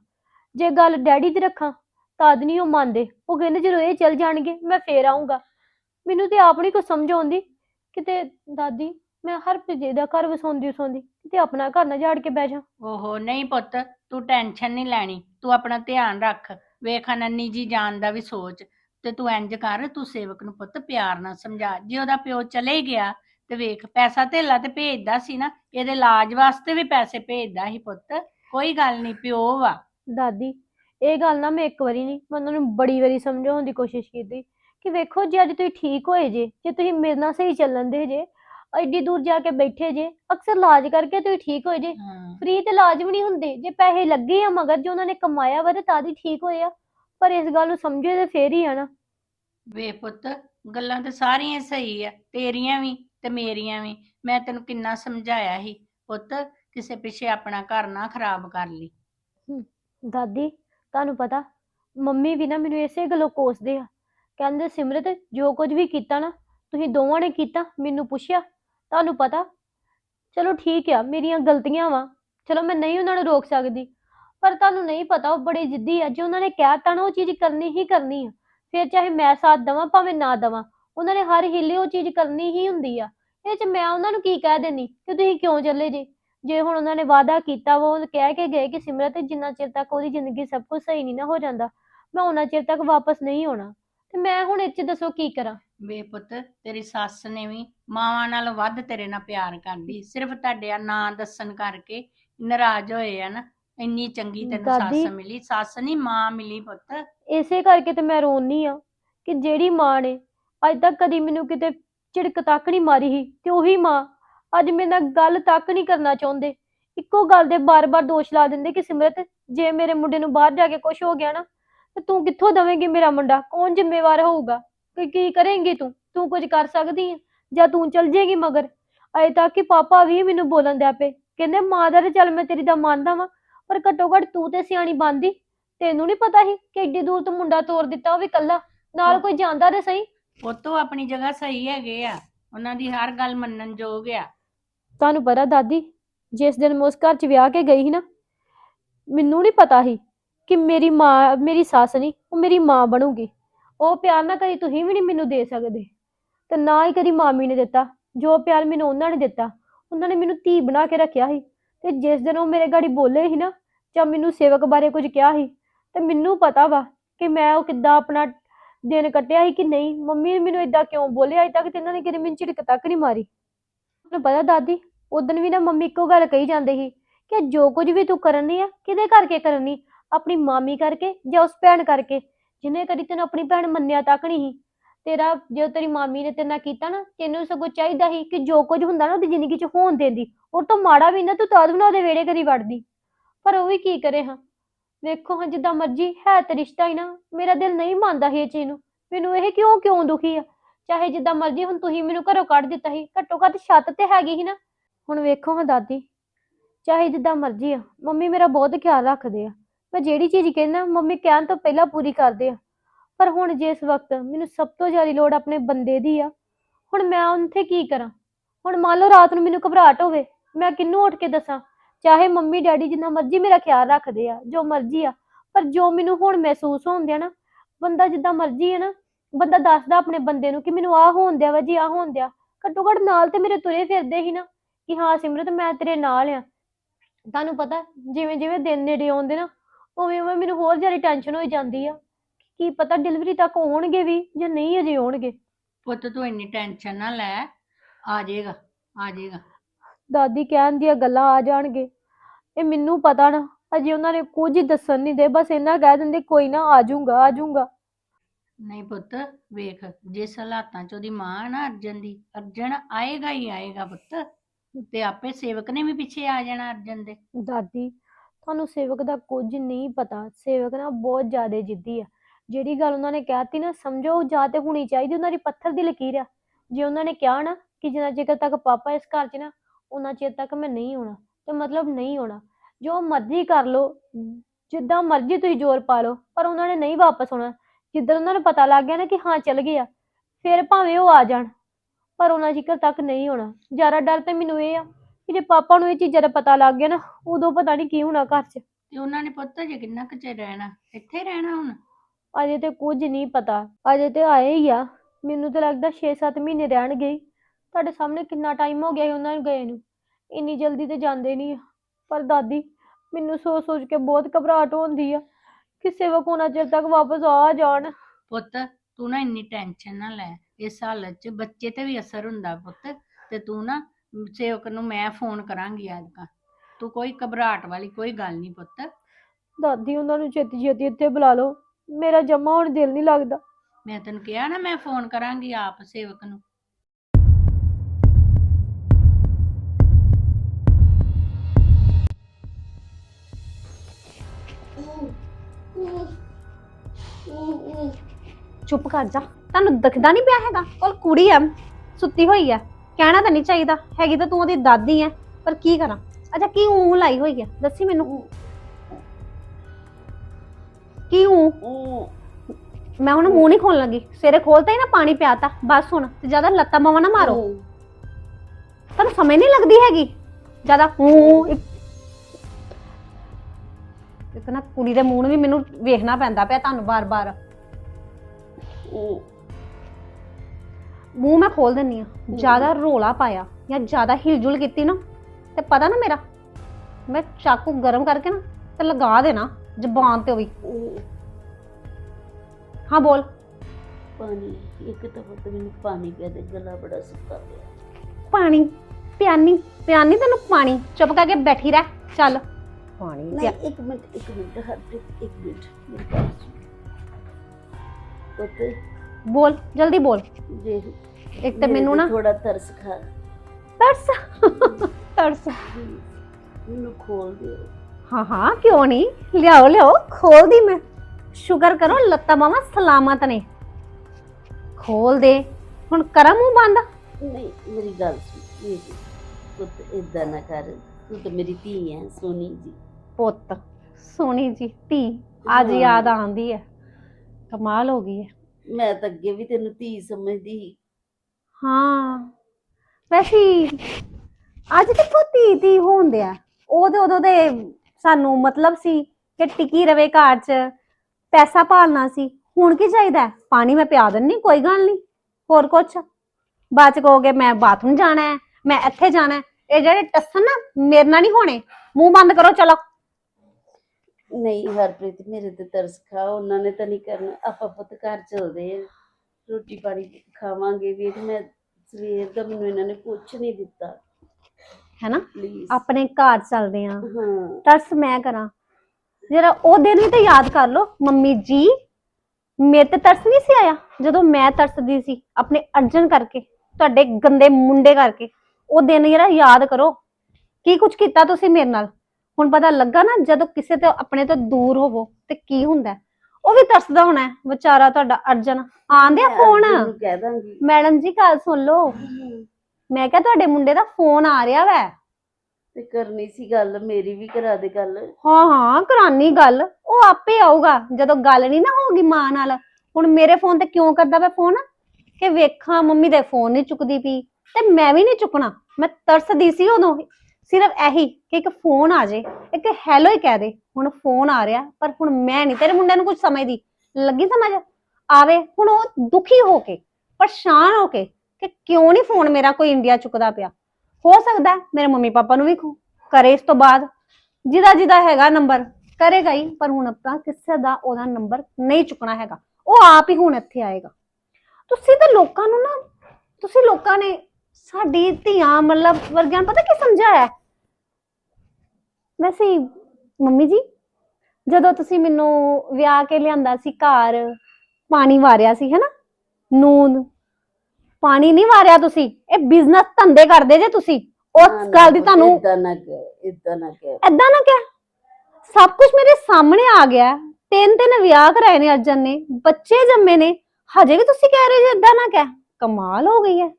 ਜੇ ਗੱਲ ਡੈਡੀ ਦੀ ਰੱਖਾਂ, ਤਦ ਨਹੀਂ ਉਹ ਮੰਨਦੇ। ਉਹ ਕਹਿੰਦੇ ਜਦੋਂ ਇਹ ਚੱਲ ਜਾਣਗੇ, ਮੈਂ ਫੇਰ ਆਊਂਗਾ। ਮੈਨੂੰ ਤੇ ਆਪ ਨਹੀਂ ਕੁਝ ਸਮਝ ਆਉਂਦੀ। ਕਿਤੇ ਦਾਦੀ, ਮੈਂ ਹਰ ਜੇ ਦਾ ਘਰ ਵਸਾਉਂਦੀ ਵਸਾਉਂਦੀ, ਕਿਤੇ ਆਪਣਾ ਘਰ ਨਾ ਝਾੜ ਕੇ ਬਹਿ ਜਾ। ਓਹੋ, ਨਹੀਂ ਪੁੱਤ, ਤੂੰ ਟੈਨਸ਼ਨ ਨਹੀਂ ਲੈਣੀ। ਤੂੰ ਆਪਣਾ ਧਿਆਨ ਰੱਖ। ਵੇਖ ਨੰਨੀ ਜੀ ਜਾਣ ਦਾ ਵੀ ਸੋਚ। ਤੇ ਤੂੰ ਇੰਜ ਕਰ, ਤੂੰ ਸੇਵਕ ਨੂੰ ਪੁੱਤ ਪਿਆਰ ਨਾਲ ਸਮਝਾ। ਜੇ ਉਹਦਾ ਪਿਓ ਚਲੇ ਗਿਆ ਤੇ ਵੇਖ ਪੈਸਾ ਧੇਲਾ ਤੇ ਭੇਜਦਾ ਸੀ ਨਾ ਇਹਦੇ ਇਲਾਜ ਵਾਸਤੇ ਵੀ ਪੈਸੇ ਭੇਜਦਾ ਸੀ ਪੁੱਤ। ਕੋਈ ਗੱਲ ਨਹੀਂ ਪਿਓ ਵਾ। ਦਾਦੀ ਇਹ ਗੱਲ ਨਾ ਮੈਂ ਇੱਕ ਵਾਰੀ ਨਹੀਂ ਮੈਂ ਉਹਨਾਂ ਨੂੰ ਬੜੀ ਵਾਰੀ ਸਮਝਾਉਣ ਦੀ ਕੋਸ਼ਿਸ਼ ਕੀਤੀ ਕਿ ਵੇਖੋ ਜੇ ਅੱਜ ਤੁਸੀਂ ਠੀਕ ਹੋਏ ਜੇ ਜੇ ਤੁਸੀਂ ਮੇਰੇ ਨਾਲ ਸਹੀ ਚੱਲਣ ਦੇ ਜੇ ਐਡੀ ਦੂਰ ਜਾ ਕੇ ਬੈਠੇ ਜੇ ਅਕਸਰ ਇਲਾਜ ਕਰਕੇ ਤੁਸੀਂ ਠੀਕ ਹੋਏ ਜੇ। ਹਾਂ। ਫ੍ਰੀ ਤੇ ਇਲਾਜ ਵੀ ਨਹੀਂ ਹੁੰਦੇ ਜੇ ਪੈਸੇ ਲੱਗੇ ਆ ਮਗਰ ਜੇ ਉਹਨਾਂ ਨੇ ਕਮਾਇਆ ਵਾ ਤੇ ਤਾਂ ਹੀ ਠੀਕ ਹੋਏ ਆ ਪਰ ਇਸ ਗੱਲ ਨੂੰ ਸਮਝੇ ਤੇ ਫੇਰ ਹੀ ਆ ਨਾ। ਵੇ ਪੁੱਤ ਗੱਲਾਂ ਤੇ ਸਾਰੀਆਂ ਸਹੀ ਆ ਤੇਰੀਆਂ ਵੀ। ਤੇ ਮੇਰੀਆਂ ਵੀ। ਮੈਂ ਤੈਨੂੰ ਕਿੰਨਾ ਸਮਝਾਇਆ ਸੀ, ਪੁੱਤ, ਕਿਸੇ ਪਿੱਛੇ ਆਪਣਾ ਘਰ ਨਾ ਖਰਾਬ ਕਰ ਲਈ। ਦਾਦੀ, ਤੁਹਾਨੂੰ ਪਤਾ, ਮੰਮੀ ਵੀ ਨਾ ਮੈਨੂੰ ਇਸੇ ਗੱਲੋਂ ਕੋਸਦੇ ਆ। ਕਹਿੰਦੇ ਸਿਮਰਤ, ਜੋ ਕੁਝ ਵੀ ਕੀਤਾ ਨਾ, ਤੁਸੀਂ ਦੋਵਾਂ ਨੇ ਕੀਤਾ, ਮੈਨੂੰ ਪੁੱਛਿਆ। ਤੁਹਾਨੂੰ ਪਤਾ, ਚਲੋ ਠੀਕ ਆ, ਮੇਰੀਆਂ ਗਲਤੀਆਂ ਵਾ। ਚਲੋ ਮੈਂ ਨਹੀਂ ਉਹਨਾਂ ਨੂੰ ਰੋਕ ਸਕਦੀ, ਪਰ ਤੁਹਾਨੂੰ ਨਹੀਂ ਪਤਾ, ਉਹ ਬੜੇ ਜਿੱਦੀ ਆ। ਜੇ ਉਹਨਾਂ ਨੇ ਕਹਿ ਤਾ ਨਾ ਉਹ ਚੀਜ਼ ਕਰਨੀ ਹੀ ਕਰਨੀ ਆ। ਫਿਰ ਚਾਹੇ ਮੈਂ ਸਾਥ ਦਵਾਂ, ਭਾਵੇਂ ਨਾ ਦਵਾਂ, ਉਹਨਾਂ ਨੇ ਹਰ ਹੀਲੇ ਉਹ ਚੀਜ਼ ਕਰਨੀ ਹੀ ਹੁੰਦੀ ਆ। ਇਹ ਚ ਮੈਂ ਉਹਨਾਂ ਨੂੰ ਕੀ ਕਹਿ ਦੇਣੀ ਕਿ ਤੁਸੀਂ ਕਿਉਂ ਚੱਲੇ ਜੇ? ਜੇ ਹੁਣ ਉਹਨਾਂ ਨੇ ਵਾਅਦਾ ਕੀਤਾ ਵਾ ਉਹ ਕਹਿ ਕੇ ਗਏ ਕਿ ਸਿਮਰਤ ਜਿੰਨਾ ਚਿਰ ਤੱਕ ਉਹਦੀ ਜ਼ਿੰਦਗੀ ਸਭ ਕੁਝ ਸਹੀ ਨਹੀਂ ਨਾ ਹੋ ਜਾਂਦਾ ਮੈਂ ਉਹਨਾਂ ਚਿਰ ਤੱਕ ਵਾਪਸ ਨਹੀਂ ਆਉਣਾ। ਤੇ ਮੈਂ ਹੁਣ ਇਹ ਚ ਦੱਸੋ ਕੀ ਕਰਾਂ? ਵੇ ਪੁੱਤ ਤੇਰੀ ਸੱਸ ਨੇ ਵੀ ਮਾਵਾਂ ਨਾਲ ਵੱਧ ਤੇਰੇ ਨਾਲ ਪਿਆਰ ਕਰਦੀ। ਸਿਰਫ ਤੁਹਾਡੇ ਆ ਨਾਂ ਦੱਸਣ ਕਰਕੇ ਨਾਰਾਜ਼ ਹੋਏ ਆ ਨਾ ਇੰਨੀ ਚੰਗੀ ਤੈਨੂੰ ਦਾਦੀ- ਸੱਸ ਮਿਲੀ। ਸੱਸ ਨਹੀਂ ਮਾਂ ਮਿਲੀ ਪੁੱਤ। ਇਸੇ ਕਰਕੇ ਤੇ ਮੈਂ ਰੋਨੀ ਆ ਕਿ ਜਿਹੜੀ ਮਾਂ ਨੇ ਅੱਜ ਤੱਕ ਕਦੀ ਮੈਨੂੰ ਕਿਤੇ ਝਿੜਕ ਤੱਕ ਨਹੀਂ ਮਾਰੀ ਸੀ ਤੇ ਉਹੀ ਮਾਂ ਅੱਜ ਮੇਰੇ ਨਾਲ ਗੱਲ ਤੱਕ ਨਹੀਂ ਕਰਨਾ ਚਾਹੁੰਦੇ। ਇੱਕੋ ਗੱਲ ਦੇ ਬਾਰ-ਬਾਰ ਦੋਸ਼ ਲਾ ਦਿੰਦੇ ਕਿ ਸਿਮਰਤ ਜੇ ਮੇਰੇ ਮੁੰਡੇ ਨੂੰ ਬਾਹਰ ਜਾ ਕੇ ਕੁਝ ਹੋ ਗਿਆ ਨਾ ਤੇ ਤੂੰ ਕਿੱਥੋਂ ਦਵੇਂਗੀ ਮੇਰਾ ਮੁੰਡਾ? ਕੌਣ ਜ਼ਿੰਮੇਵਾਰ ਹੋਊਗਾ? ਕਿ ਕੀ ਕਰੇਂਗੀ ਤੂੰ? ਤੂੰ ਕੁਝ ਕਰ ਸਕਦੀ ਹੈ ਜਾਂ ਤੂੰ ਚਲ ਜੇਗੀ ਮਗਰ? ਅਜੇ ਤੱਕ ਕਿ ਪਾਪਾ ਵੀ ਮੈਨੂੰ ਬੋਲਣ ਦਿਆ ਪਏ। ਕਹਿੰਦੇ ਮਾਂ ਦਾ ਤੇ ਚੱਲ ਮੈਂ ਤੇਰੀ ਦਾ ਮੰਨਦਾ ਵਾਂ ਪਰ ਘੱਟੋ ਘੱਟ ਤੂੰ ਤੇ ਸਿਆਣੀ ਬਣਦੀ। ਤੈਨੂੰ ਨਹੀਂ ਪਤਾ ਸੀ ਕਿ ਏਡੀ ਦੂਰ ਤੂੰ ਮੁੰਡਾ ਤੋਰ ਦਿੱਤਾ ਉਹ ਵੀ ਕੱਲਾ ਨਾਲ ਕੋਈ ਜਾਂਦਾ ਤੇ ਸਹੀ? ਪੁੱਤ, ਉਹ ਆਪਣੀ ਜਗ੍ਹਾ ਸਹੀ ਹੈਗੇ ਆ। ਉਹਨਾਂ ਦੀ ਹਰ ਗੱਲ ਮੰਨਣ ਯੋਗ ਆ। ਤੁਹਾਨੂੰ ਪਤਾ ਦਾਦੀ, ਜਿਸ ਦਿਨ ਮੈਂ ਉਸ ਘਰ ਚ ਵਿਆਹ ਕੇ ਗਈ ਸੀ ਨਾ, ਮੈਨੂੰ ਨਹੀਂ ਪਤਾ ਸੀ ਕਿ ਮੇਰੀ ਮਾਂ, ਮੇਰੀ ਸੱਸ ਨਹੀਂ ਉਹ ਮੇਰੀ ਮਾਂ ਬਣੂਗੀ। ਉਹ ਪਿਆਰ ਨਾ ਕਦੀ ਤੁਸੀਂ ਵੀ ਨਹੀਂ ਮੈਨੂੰ ਦੇ ਸਕਦੇ। ਤੇ ਨਾ ਹੀ ਕਦੀ ਮਾਮੀ ਨੇ ਦਿੱਤਾ। ਜੋ ਪਿਆਰ ਮੈਨੂੰ ਉਹਨਾਂ ਨੇ ਦਿੱਤਾ, ਉਹਨਾਂ ਨੇ ਮੈਨੂੰ ਧੀ ਬਣਾ ਕੇ ਰੱਖਿਆ ਸੀ। ਤੇ ਜਿਸ ਦਿਨ ਉਹ ਮੇਰੇ ਗਾੜੀ ਬੋਲੇ ਸੀ ਨਾ, ਜਾਂ ਮੈਨੂੰ ਸੇਵਕ ਬਾਰੇ ਕੁਝ ਕਿਹਾ ਸੀ, ਤੇ ਮੈਨੂੰ ਪਤਾ ਵਾ ਕਿ ਮੈਂ ਉਹ ਕਿੱਦਾਂ ਆਪਣਾ ਦਿਨ ਕੱਟਿਆ ਸੀ ਕਿ ਨਹੀਂ? ਮੰਮੀ ਨੇ ਮੈਨੂੰ ਇਦਾਂ ਕਿਉਂ ਬੋਲਿਆ? ਅਜੇ ਤੱਕ ਤੇ ਇਹਨਾਂ ਨੇ ਕਦੇ ਮੈਨੂੰ ਝਿੜਕ ਤੱਕ ਨਹੀਂ ਮਾਰੀ। ਤੁਹਾਨੂੰ ਪਤਾ ਦਾਦੀ ਉਦੋਂ ਵੀ ਨਾ ਮੰਮੀ ਇੱਕੋ ਗੱਲ ਕਹੀ ਜਾਂਦੇ ਸੀ ਕਿ ਜੋ ਕੁਝ ਵੀ ਤੂੰ ਕਰਨੀ ਆ, ਕਿਹਦੇ ਕਰਕੇ ਕਰਨੀ? ਆਪਣੀ ਮਾਮੀ ਕਰਕੇ ਜਾਂ ਉਸ ਭੈਣ ਕਰਕੇ? ਜਿਹਨੇ ਕਦੀ ਤੈਨੂੰ ਆਪਣੀ ਭੈਣ ਮੰਨਿਆ ਤੱਕ ਨਹੀਂ ਸੀ। ਤੇਰਾ, ਜੋ ਤੇਰੀ ਮਾਮੀ ਨੇ ਤੇਰੇ ਨਾਲ ਕੀਤਾ ਨਾ, ਤੈਨੂੰ ਸਗੋਂ ਚਾਹੀਦਾ ਸੀ ਕਿ ਜੋ ਕੁਝ ਹੁੰਦਾ ਨਾ ਉਹਦੀ ਜ਼ਿੰਦਗੀ 'ਚ ਹੋਣ ਦੇਂਦੀ। ਉਹ ਤੋਂ ਮਾੜਾ ਵੀ ਨਾ ਤੂੰ ਤਦ ਵੀ ਨਾ ਉਹਦੇ ਵਿਹੜੇ ਕਦੀ ਵੜਦੀ। ਪਰ ਉਹ ਵੀ ਕੀ ਕਰੇ ਹਾਂ? ਵੇਖੋ ਹਾਂ, ਜਿੱਦਾਂ ਮਰਜ਼ੀ, ਹੈ ਤੇ ਰਿਸ਼ਤਾ ਹੀ ਨਾ, ਮੇਰਾ ਦਿਲ ਨਹੀਂ ਮੰਨਦਾ ਸੀ ਇਹ ਚੀਜ਼ ਨੂੰ। ਮੈਨੂੰ ਇਹ ਕਿਉਂ ਕਿਉਂ ਦੁਖੀ ਆ? ਚਾਹੇ ਜਿੱਦਾਂ ਮਰਜ਼ੀ, ਹੁਣ ਤੁਸੀਂ ਮੈਨੂੰ ਘਰੋਂ ਕੱਢ ਦਿੱਤਾ ਸੀ, ਘੱਟੋ ਘੱਟ ਛੱਤ ਤੇ ਹੈਗੀ ਸੀ ਨਾ। ਹੁਣ ਵੇਖੋ ਹਾਂ, ਦਾਦੀ, ਚਾਹੇ ਜਿੱਦਾਂ ਮਰਜ਼ੀ ਆ, ਮੰਮੀ ਮੇਰਾ ਬਹੁਤ ਖਿਆਲ ਰੱਖਦੇ ਆ। ਮੈਂ ਜਿਹੜੀ ਚੀਜ਼ ਕਹਿੰਦਾ ਮੰਮੀ ਕਹਿਣ ਤੋਂ ਪਹਿਲਾਂ ਪੂਰੀ ਕਰਦੇ ਆ। ਪਰ ਹੁਣ ਜਿਸ ਵਕਤ ਮੈਨੂੰ ਸਭ ਤੋਂ ਜ਼ਿਆਦਾ ਲੋੜ ਆਪਣੇ ਬੰਦੇ ਦੀ ਆ, ਹੁਣ ਮੈਂ ਉੱਥੇ ਕੀ ਕਰਾਂ? ਹੁਣ ਮੰਨ ਲਓ ਰਾਤ ਨੂੰ ਮੈਨੂੰ ਘਬਰਾਹਟ ਹੋਵੇ, ਮੈਂ ਕਿਹਨੂੰ ਉੱਠ ਕੇ ਦੱਸਾਂ? ਚਾਹੇ ਮੰਮੀ ਡੈਡੀ ਜਿੰਨਾ ਮਰਜ਼ੀ ਮੇਰਾ ਖਿਆਲ ਰੱਖਦੇ ਆ, ਜੋ ਮਰਜ਼ੀ ਆ, ਪਰ ਜੋ ਮੈਨੂੰ ਹੁਣ ਮਹਿਸੂਸ ਹੁੰਦਿਆ ਨਾ, ਬੰਦਾ ਜਿੱਦਾਂ ਮਰਜ਼ੀ ਹੈ ਨਾ, ਬੰਦਾ ਦੱਸਦਾ ਆਪਣੇ ਬੰਦੇ ਨੂੰ ਕਿ ਮੈਨੂੰ ਆਹ ਹੋਣ ਦਿਆ ਵਾ ਜੀ, ਆਹ ਹੋਣ ਦਿਆ ਘੱਟੋ ਘੱਟ ਨਾਲ ਤੇ ਮੇਰੇ ਤੁਰੇ ਫਿਰਦੇ ਸੀ ਨਾ, ਕਿ ਹਾਂ ਸਿਮਰਤ ਮੈਂ ਤੇਰੇ ਨਾਲ ਆ। ਤੁਹਾਨੂੰ ਪਤਾ, ਜਿਵੇਂ ਜਿਵੇਂ ਦਿਨ ਨੇੜੇ ਆਉਂਦੇ ਨਾ, ਉਵੇਂ ਉਵੇਂ ਮੈਨੂੰ ਹੋਰ ਜ਼ਿਆਦਾ ਟੈਨਸ਼ਨ ਹੋਈ ਜਾਂਦੀ ਆ, ਕੀ ਪਤਾ ਡਿਲੀਵਰੀ ਤੱਕ ਆਉਣਗੇ ਵੀ ਜਾਂ ਨਹੀਂ ਅਜੇ ਹੋਣਗੇ ਪੁੱਤ ਤੂੰ ਇੰਨੀ ਟੈਨਸ਼ਨ ਨਾ ਲੈ, ਆ ਜਾਏਗਾ ਆ ਜਾਏਗਾ। ਦਾਦੀ ਕਹਿਣ ਦੀਆਂ ਗੱਲਾਂ ਆ ਜਾਣਗੇ। ਇਹ ਮੈਨੂੰ ਪਤਾ ਨਾ ਅਜੇ ਉਹਨਾਂ ਨੇ ਕੁਝ ਹੀ ਦੱਸਣ ਨਹੀਂ ਦੇ ਬਸ ਇੰਨਾ ਕਹਿ ਦਿੰਦੇ ਕੋਈ ਨਾ ਆ ਜਾਊਂਗਾ ਆ ਜਾਊਂਗਾ। ਨਹੀਂ ਪੁੱਤ ਵੇਖ ਜਿਸ ਹਾਲਾਤਾਂ ਚ ਉਹਦੀ ਮਾਂ ਹੈ ਨਾ ਅਰਜਨ ਦੀ ਅਰਜਨ ਆਏਗਾ ਹੀ ਆਏਗਾ ਪੁੱਤ। ਤੇ ਆਪੇ ਸੇਵਕ ਨੇ ਵੀ ਪਿੱਛੇ ਆ ਜਾਣਾ ਅਰਜਨ ਦੇ। ਦਾਦੀ ਤੁਹਾਨੂੰ ਸੇਵਕ ਦਾ ਕੁਝ ਨਹੀਂ ਪਤਾ ਸੇਵਕ ਨਾ ਬਹੁਤ ਜ਼ਿਆਦਾ ਜਿੱਦੀ ਆ। ਜਿਹੜੀ ਗੱਲ ਉਹਨਾਂ ਨੇ ਕਹਿਤੀ ਨਾ ਸਮਝੋ ਜਾਂ ਤੇ ਹੋਣੀ ਚਾਹੀਦੀ ਉਹਨਾਂ ਦੀ ਪੱਥਰ ਦੀ ਲਕੀਰ ਆ। ਜੇ ਉਹਨਾਂ ਨੇ ਕਿਹਾ ਨਾ ਕਿ ਜਿੰਨਾ ਚਿਰ ਤੱਕ ਪਾਪਾ ਇਸ ਘਰ 'ਚ ਨਾ ਉਹਨਾਂ ਚਿਰ ਤੱਕ ਮੈਂ ਨਹੀਂ ਆਉਣਾ ਤੇ ਮਤਲਬ ਨਹੀਂ ਆਉਣਾ। ਜੋ ਮਰਜ਼ੀ ਕਰ ਲਓ ਜਿੱਦਾਂ ਮਰਜ਼ੀ ਤੁਸੀਂ ਜ਼ੋਰ ਪਾ ਲਓ ਪਰ ਉਹਨਾਂ ਨੇ ਨਹੀਂ ਵਾਪਸ ਆਉਣਾ। ਜਿੱਦਣ ਉਹਨਾਂ ਨੂੰ ਪਤਾ ਲੱਗ ਗਿਆ ਨਾ ਕਿ ਹਾਂ ਚੱਲ ਗਿਆ ਫਿਰ ਭਾਵੇਂ ਉਹ ਆ ਜਾਣ ਪਰ ਉਹਨਾਂ ਚਿਰ ਤੱਕ ਨਹੀਂ ਆਉਣਾ ਜ਼ਿਆਦਾ ਡਰ ਤੇ ਮੈਨੂੰ ਇਹ ਆ ਕਿ ਜੇ ਪਾਪਾ ਨੂੰ ਇਹ ਚੀਜ਼ਾਂ ਦਾ ਪਤਾ ਲੱਗ ਗਿਆ ਨਾ ਉਦੋਂ ਪਤਾ ਨਹੀਂ ਕੀ ਹੋਣਾ ਘਰ 'ਚ। ਤੇ ਉਹਨਾਂ ਨੇ ਪੁੱਤ ਜੇ ਕਿੰਨਾ ਕੁ ਚਿਰ ਰਹਿਣਾ? ਇੱਥੇ ਰਹਿਣਾ ਹੁਣ? ਅਜੇ ਤੇ ਕੁਝ ਨਹੀਂ ਪਤਾ। ਅਜੇ ਤੇ ਆਏ ਹੀ ਆ। ਮੈਨੂੰ ਤੇ ਲੱਗਦਾ 6-7 ਮਹੀਨੇ ਰਹਿਣਗੇ ਹੀ। ਤੁਹਾਡੇ ਸਾਹਮਣੇ ਕਿੰਨਾ ਟਾਈਮ ਹੋ ਗਿਆ ਸੀ ਉਹਨਾਂ ਨੂੰ ਗਏ ਨੂੰ। ਇੰਨੀ ਜਲਦੀ ਤੇ ਜਾਂਦੇ ਨਹੀਂ ਆ। ਪਰ ਦਾਦੀ ਮੈਨੂੰ ਸੋਚ ਸੋਚ ਕੇ ਬਹੁਤ ਘਬਰਾਹਟ ਹੁੰਦੀ ਆ ਕਿ ਸੇਵਕ ਹੋਣਾ ਚਿਰ ਤੱਕ ਵਾਪਸ ਆ ਜਾਣ। ਪੁੱਤ ਤੂੰ ਨਾ ਇੰਨੀ ਟੈਨਸ਼ਨ ਨਾ ਲੈ। ਇਸ ਹਾਲਤ 'ਚ ਬੱਚੇ ਤੇ ਵੀ ਅਸਰ ਹੁੰਦਾ ਪੁੱਤ। ਤੇ ਤੂੰ ਨਾ ਸੇਵਕ ਨੂੰ ਮੈਂ ਫੋਨ ਕਰਾਂਗੀ ਅੱਜ ਤੂੰ ਕੋਈ ਘਬਰਾਹਟ ਵਾਲੀ ਕੋਈ ਗੱਲ ਨਹੀਂ ਪੁੱਤ। ਦਾਦੀ ਉਹਨਾਂ ਨੂੰ ਛੇਤੀ ਛੇਤੀ ਇੱਥੇ ਬੁਲਾ ਲਓ। ਮੇਰਾ ਜਮਾ ਹੁਣ ਦਿਲ ਨਹੀਂ ਲੱਗਦਾ। ਮੈਂ ਤੈਨੂੰ ਕਿਹਾ ਨਾ ਮੈਂ ਫੋਨ ਕਰਾਂਗੀ ਆਪ ਸੇਵਕ ਨੂੰ। ਚੁੱਪ ਕਰ ਜਾ। ਤੁਹਾਨੂੰ ਦਿਖਦਾ ਨਹੀਂ ਪਿਆ ਹੈਗਾ? ਕੋਲ ਕੁੜੀ ਆ ਸੁੱਤੀ ਹੋਈ ਆ। ਕਹਿਣਾ ਤਾਂ ਨਹੀਂ ਚਾਹੀਦਾ। ਹੈਗੀ ਤਾਂ ਤੂੰ ਉਹਦੀ ਦਾਦੀ ਐ। ਪਰ ਕੀ ਕਰਾਂ? ਅੱਛਾ ਕੀ ਊਂ ਲਾਈ ਹੋਈ ਆ? ਦੱਸੀ ਮੈਨੂੰ। ਕੀ ਊਂ? ਮੈਂ ਹੁਣ ਮੂੰਹ ਨਹੀਂ ਖੋਲਣ ਲੱਗੀ। ਸਿਰੇ ਖੋਲਤਾ ਹੀ ਨਾ ਪਾਣੀ ਪਿਆਤਾ। ਬਸ ਹੁਣ ਤੇ ਜ਼ਿਆਦਾ ਲੱਤਾਂ ਮਾਵਾਂ ਨਾ ਮਾਰੋ। ਤੁਹਾਨੂੰ ਸਮਝ ਨਹੀਂ ਲੱਗਦੀ ਹੈਗੀ? ਜ਼ਿਆਦਾ ਇੱਕ ਇੱਕ ਨਾ ਕੁੜੀ ਦੇ ਮੂੰਹ ਨੂੰ ਵੀ ਮੈਨੂੰ ਵੇਖਣਾ ਪੈਂਦਾ ਪਿਆ ਤੁਹਾਨੂੰ ਬਾਰ-ਬਾਰ ਮੂੰਹ ਮੈਂ ਖੋਲ ਦਿੰਨੀ ਆ। ਜ਼ਿਆਦਾ ਰੋਲਾ ਪਾਇਆ ਜਾਂ ਜ਼ਿਆਦਾ ਹਿਲਜੁਲ ਕੀਤੀ ਨਾ ਤੇ ਪਤਾ ਨਾ ਮੇਰਾ? ਮੈਂ ਚਾਕੂ ਗਰਮ ਕਰਕੇ ਨਾ ਤੇ ਲਗਾ ਦੇਣਾ ਜ਼ਬਾਨ ਤੇ ਉਹ ਵੀ। ਹਾਂ ਬੋਲ। ਪਾਣੀ ਇੱਕ ਤਾਂ ਪੁੱਤ ਮੈਨੂੰ ਪਾਣੀ ਪਿਆ ਦੇ ਗਲਾ ਬੜਾ ਸੁੱਕਾ ਪਿਆ। ਪਾਣੀ? ਪਿਆਨੀ? ਪਿਆਨੀ ਤੈਨੂੰ ਪਾਣੀ? ਚੁੱਪ ਕਰਕੇ ਬੈਠੀ ਰਹਿ ਚੱਲ। ਪਾਣੀ ਨਹੀਂ ਇੱਕ ਮਿੰਟ ਇੱਕ ਮਿੰਟ ਹਰਪ੍ਰੀਤ ਇੱਕ ਮਿੰਟ। ਮੇਰੀ ਸੁਣ। ਪੁੱਤ। ਬੋਲ ਜਲਦੀ ਬੋਲ। ਇੱਕ ਤੇ ਮੈਨੂੰ ਨਾ ਥੋੜਾ ਤਰਸ ਖਾ ਤਰਸ? ਤਰਸ। ਮੈਨੂੰ ਖੋਲ ਦੇ ਹਾਂ ਹਾਂ ਕਿਉਂ ਨਹੀਂ? ਲਿਆਓ ਲਿਆਓ। ਖੋਲਦੀ ਮੈਂ। ਸ਼ੁਕਰ ਕਰੋ ਲੱਤਾਂ ਬਾਹਾਂ ਸਲਾਮਤ ਨੇ। ਖੋਲ ਦੇ। ਹੁਣ ਕਰਾਂ ਮੂੰਹ ਬੰਦ? ਨਹੀਂ ਮੇਰੀ ਗੱਲ ਸੁਣ। ਮੇਰੀ ਪੁੱਤ ਇਦਾਂ ਨਾ ਕਰ। ਤੂੰ ਤਾਂ ਮੇਰੀ ਧੀ ਹੈ ਸੋਨੀ ਜੀ। ਪੁੱਤ ਸੋਹਣੀ ਜੀ ਧੀ। ਅੱਜ। ਯਾਦ ਆਉਂਦੀ ਹੈ ਕਮਾਲ ਹੋ ਗਈ ਹੈ। ਮੈਂ ਤਾਂ ਅੱਗੇ ਵੀ ਤੈਨੂੰ ਧੀ ਸਮਝਦੀ ਸੀ। ਹਾਂ। ਵੈਸੇ ਅੱਜ ਕਿੱਥੋਂ ਧੀ ਧੀ ਹੁੰਦੇ ਆ ਉਹਦੇ ਉਦੋਂ ਦੇ ਸਾਨੂੰ ਮਤਲਬ ਸੀ ਕਿ ਟਿਕੀ ਰਵੇ ਘਰ 'ਚ ਪੈਸਾ ਭਾਲਣਾ ਸੀ। ਹੁਣ ਕੀ ਚਾਹੀਦਾ ਹੈ? ਪਾਣੀ ਮੈਂ ਪਿਆ ਦਿੰਨੀ ਕੋਈ ਗੱਲ ਨਹੀਂ। ਹੋਰ ਕੁਛ? ਬਾਅਦ ਚ ਕਹੋਗੇ ਮੈਂ ਬਾਥਰੂਮ ਜਾਣਾ ਹੈ ਮੈਂ ਇੱਥੇ ਜਾਣਾ ਹੈ। ਇਹ ਜਿਹੜੇ ਟੱਸਨ ਨਾ ਮੇਰੇ ਨਾਲ ਨਹੀਂ ਹੋਣੇ। ਮੂੰਹ ਬੰਦ ਕਰੋ ਚਲੋ। ਨਹੀਂ ਹਰਪ੍ਰੀਤ ਮੇਰੇ ਤੇ ਤਰਸ ਖਾ ਉਹਨਾਂ ਨੇ ਤਾਂ ਨਹੀਂ ਕਰਨਾ। ਆਪਾਂ ਪੁੱਤ ਘਰ ਚਲਦੇ ਆ। ਰੋਟੀ ਪਾਣੀ ਖਾਵਾਂਗੇ ਵੀ ਮੈਂ ਸਵੇਰ ਦਾ ਮੈਨੂੰ ਇਹਨਾਂ ਨੇ ਕੁਛ ਨਹੀਂ ਦਿੱਤਾ। ਹੈਨਾ? ਪਲੀਜ਼ ਆਪਣੇ ਘਰ ਚੱਲਦੇ ਆ। ਹਾਂ। ਤਰਸ ਮੈਂ ਕਰਾਂ। ਜਰਾ ਉਹ ਦਿਨ ਵੀ ਤਾਂ ਯਾਦ ਕਰ ਲਓ ਮੰਮੀ ਜੀ ਮੇਰੇ ਤੇ ਤਰਸ ਨਹੀਂ ਸੀ ਆਇਆ? ਜਦੋਂ ਮੈਂ ਤਰਸਦੀ ਸੀ ਆਪਣੇ ਅਰਜਨ ਕਰਕੇ ਤੁਹਾਡੇ ਗੰਦੇ ਮੁੰਡੇ ਕਰਕੇ। ਉਹ ਦਿਨ ਜਰਾ ਯਾਦ ਕਰੋ। ਕੀ ਕੁਝ ਕੀਤਾ ਤੁਸੀਂ ਮੇਰੇ ਨਾਲ? ਹੁਣ ਪਤਾ ਲੱਗਾ ਨਾ ਜਦੋਂ ਕਿਸੇ ਤੋਂ ਆਪਣੇ ਤੋਂ ਦੂਰ ਹੋਵੋ ਤੇ ਕੀ ਹੁੰਦਾ ਹੈ। ਉਹ ਵੀ ਤਰਸਦਾ ਹੋਣਾ ਹੈ, ਵਿਚਾਰਾ ਤੁਹਾਡਾ ਅਰਜਨ। ਆਂਦੇ ਆ ਮੈਂ ਫੋਨ ਕਹਿ ਦਾਂਗੀ। ਮੈਡਮ ਜੀ ਗੱਲ ਸੁਣ ਲਓ। ਮੈਂ ਕਿਹਾ ਤੁਹਾਡੇ ਮੁੰਡੇ ਦਾ ਫੋਨ ਆ ਰਿਹਾ ਵੈ। ਤੇ ਕਰਨੀ ਸੀ ਗੱਲ ਮੇਰੀ ਵੀ ਕਰਾ ਦੇ ਗੱਲ। ਹਾਂ ਹਾਂ ਕਰਾਨੀ ਗੱਲ। ਉਹ ਆਪੇ ਆਊਗਾ ਜਦੋਂ ਗੱਲ ਨਹੀਂ ਨਾ ਹੋਗੀ ਮਾਂ ਨਾਲ। ਹੁਣ ਮੇਰੇ ਫੋਨ ਤੇ ਕਿਉਂ ਕਰਦਾ ਪਿਆ ਫੋਨ ਕਿ ਵੇਖਾਂ ਮੰਮੀ ਦੇ ਫੋਨ ਨਹੀਂ ਚੁੱਕਦੀ ਪਈ। ਤੇ ਮੈਂ ਵੀ ਨਹੀਂ ਚੁੱਕਣਾ। ਮੈਂ ਤਰਸਦੀ ਸੀ ਉਦੋਂ। ਸਿਰਫ ਇਹੀ ਕਿ ਇੱਕ ਫੋਨ ਆ ਜੇ, ਇੱਕ ਹੈਲੋ ਹੀ ਕਹਿ ਦੇ, ਹੁਣ ਫੋਨ ਆ ਰਿਹਾ, ਪਰ ਹੁਣ ਮੈਂ ਨਹੀਂ ਤੇਰੇ ਮੁੰਡੇ ਨੂੰ ਕੁਝ ਸਮਝਦੀ, ਲੱਗੀ ਸਮਝ? ਆਵੇ, ਹੁਣ ਉਹ ਦੁਖੀ ਹੋ ਕੇ, ਪਰੇਸ਼ਾਨ ਹੋ ਕੇ, ਕਿ ਕਿਉਂ ਨਹੀਂ ਫੋਨ ਮੇਰਾ ਕੋਈ ਇੰਡੀਆ ਚੁੱਕਦਾ ਪਿਆ? ਹੋ ਸਕਦਾ ਮੇਰੇ ਮੰਮੀ ਪਾਪਾ ਨੂੰ ਵੀ ਖ- ਕਰੇ ਇਸ ਤੋਂ ਬਾਅਦ, ਜਿਹਦਾ ਜਿਹਦਾ ਹੈਗਾ ਨੰਬਰ ਕਰੇਗਾ ਹੀ, ਪਰ ਹੁਣ ਆਪਾਂ ਕਿਸੇ ਦਾ ਉਹਦਾ ਨੰਬਰ ਨਹੀਂ ਚੁੱਕਣਾ ਹੈਗਾ, ਉਹ ਆਪ ਹੀ ਹੁਣ ਇੱਥੇ ਆਏਗਾ। ਤੁਸੀਂ ਤਾਂ ਲੋਕਾਂ ਨੂੰ ਨਾ, ਤੁਸੀਂ ਲੋਕਾਂ ਨੇ ਸਾਡੀ ਧੀਆਂ ਮਤਲਬ ਵਰਗਿਆਂ ਨੂੰ ਪਤਾ ਕੀ ਸਮਝਾਇਆ? ਵੈਸੇ ਹੀ, ਮੰਮੀ ਜੀ ਜਦੋਂ ਤੁਸੀਂ ਮੈਨੂੰ ਵਿਆਹ ਕੇ ਲਿਆਂਦਾ ਸੀ ਘਰ ਪਾਣੀ ਵਾਰਿਆ ਸੀ ਹੈਨਾ? ਨੂਨ। ਪਾਣੀ ਨਹੀਂ ਵਾਰਿਆ ਤੁਸੀਂ ਇਹ ਬਿਜ਼ਨਸ ਧੰਦੇ ਕਰਦੇ ਜੇ ਤੁਸੀਂ। ਉਸ ਗੱਲ ਦੀ ਤੁਹਾਨੂੰ ਇਦਾਂ ਨਾ ਕਹਿ ਇਦਾਂ ਨਾ ਕਹਿ। ਏਦਾਂ ਨਾ ਕਹਿ। ਸਭ ਕੁਝ ਮੇਰੇ ਸਾਹਮਣੇ ਆ ਗਿਆ। ਹੈ। ਤਿੰਨ ਤਿੰਨ ਵਿਆਹ ਕਰਾਏ ਨੇ ਅਰਜਨ ਨੇ ਬੱਚੇ ਜੰਮੇ ਨੇ। ਹਜੇ ਵੀ ਤੁਸੀਂ ਕਹਿ ਰਹੇ ਜੇ ਏਦਾਂ ਨਾ ਕਹਿ। ਕਮਾਲ ਹੋ ਗਈ ਹੈ।